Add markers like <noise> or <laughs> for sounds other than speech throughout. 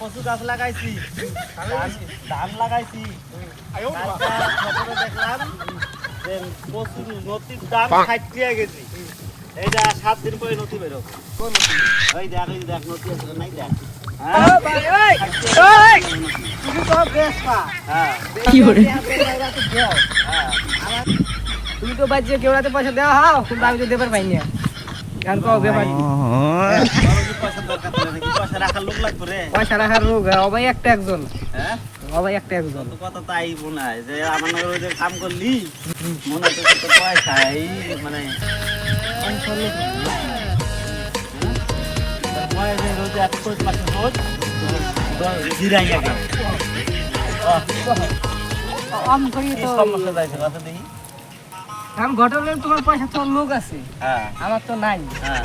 কচু গাছ লাগাইছি। ধান- লাগাইছি। দেখলাম যে কচু নদীর দাম কেজি এইটা সাত দিন পরে নদী বেরো ওই দেখ ওই দেখ নদী আছে নাই দেখ। হ্যাঁ? কেজি নদী। তুমি তো বেশ পা হ্যাঁ কি করে হ্যাঁ। তুমি তো পয়সা দেওয়া হাও? কিন্তু আমি তো দেবার পাইনি। গান কও ব্যাপার কি? পয়সা? পয়সা রাখার লোক লাগবে রে। পয়সা রাখার লোক অবাই একটা একজন। হ্যাঁ? অবাই একটা একজন। তো কথা তাই মনে হয় যে আমার নগর যে কাম করলি মনে তো পয়সা এই মানে তারপরে যে রোজ এক কোটি মাসে রোজ জিরাই আগে। আম করি কি তো সমস্যা যাইছে কথা দেখি। আম ঘটলে তোমার পয়সা লোক আছে। হ্যাঁ। আমার তো নাই। হ্যাঁ।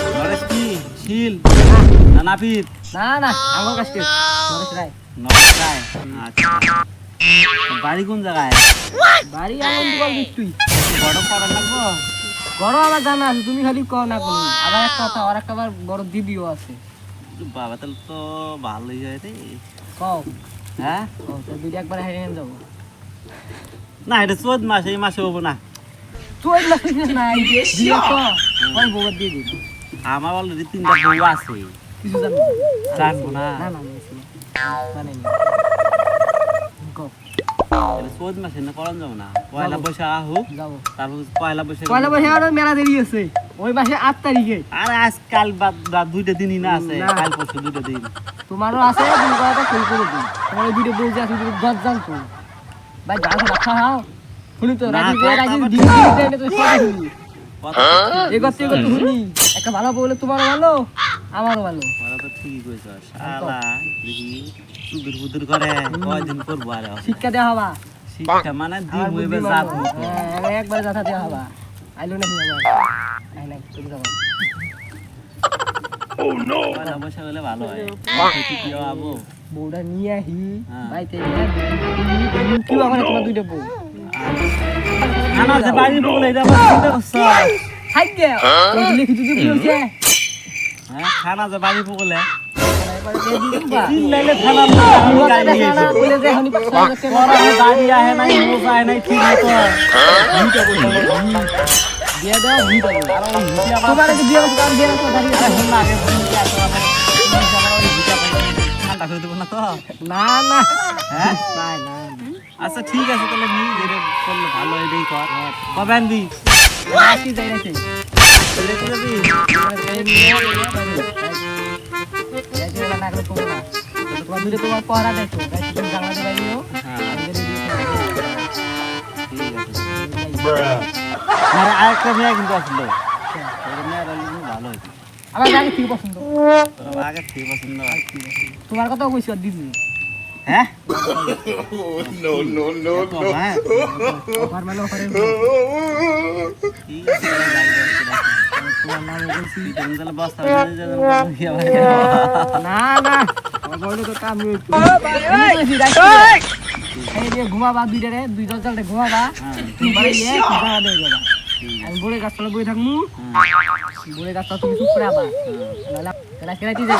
নরেশ কি? শিল? না নাপিত না না আমার কাছে নরেশ রায়। নরেশ রায়? আচ্ছা। বাড়ি কোন জায়গায়? বাড়ি আমার দুকাল তুই। বড় পড়া লাগবো? বড় আমার জানা আছে তুমি খালি কও না কোনো। আবার একটা কথা আর একটা বড় দিদিও আছে। বাবা তাহলে তো ভালোই হয় রে। কও। হ্যাঁ? কও তো দিদি একবার হেরে নিয়ে যাব। না এটা চোদ্দ মাস এই মাসে হব না। তুই না কিছু নাই দিয়ে তো দিয়ে দিবি। আমার অলরেডি তিনটা বউ আছে। কিছু জানব না। না না বুঝছি না। নি। কও। তাহলে চোদ্দ মাসে না করন যাব না? পয়লা বৈশাখ আহুক যাব। তারপর পয়লা বৈশাখ। পয়লা বসে আরও মেলা দেরি আছে ওই মাসে আট তারিখে। আর আজকাল বাদ বাদ দুইটা দিনই না আছে। কাল পরশু দুইটা দিন। তোমারও আছে তুমি কথা ফুল করে দিই তোমার ওই দুটো বউ যে আছে দুটো গজ জানতো ভাই যাও তো রাখা শুনি তো রাজি রাজি দিন দিন তো কথা শুনি। একটা ভালো বলে তোমারও ভালো আমারও ভালো ওরা তো ঠিকই কইছ শালা দেখি সুদূর বুদুর করে কয়দিন করব আর শিক্ষা দেওয়া হবা শিক্ষা মানে দিন আমার হইবে মানো। হ্যাঁ, আমি যাতা দেওয়া হবা আইলো আবার আই নাই তুমি যাবা পয়লা বৈশাখ হলে ভালো হয় খেতে কি হব বউটা নিয়ে আহি হ্যাঁ। বাড়িতে কি আমার তোমার দুইটা বউ আমার যে বাড়ি বলে এটা থাকবে লিখি দিতে বলছে হ্যাঁ খানা যে বাড়ি নিয়ে না না হ্যাঁ না না আচ্ছা ঠিক আছে তাহলে নি যেটা করলে ভালো এটাই কর কবে আনবি তোমার পহরা দেখো তুমি হ্যাঁ আরেকটা মেয়ে কিন্তু আসলো ভালো আমার ঠিক পছন্দ আগে পছন্দ কথাও কইছি দিদি হ্যাঁ? <laughs> <laughs> মানে যাবে, আবার? না না আমার বলে তো কাম রয়েছে এই যে ঘুমাবা দুইটা রে দুই দশ ঘুমাবা। যাবা। আমি বলে গাছতলা বই থাকমু হ্যাঁ, বলে গাছতলা তুমি চুপ করে আবা। নাহলে রাখতে রাখতে যাই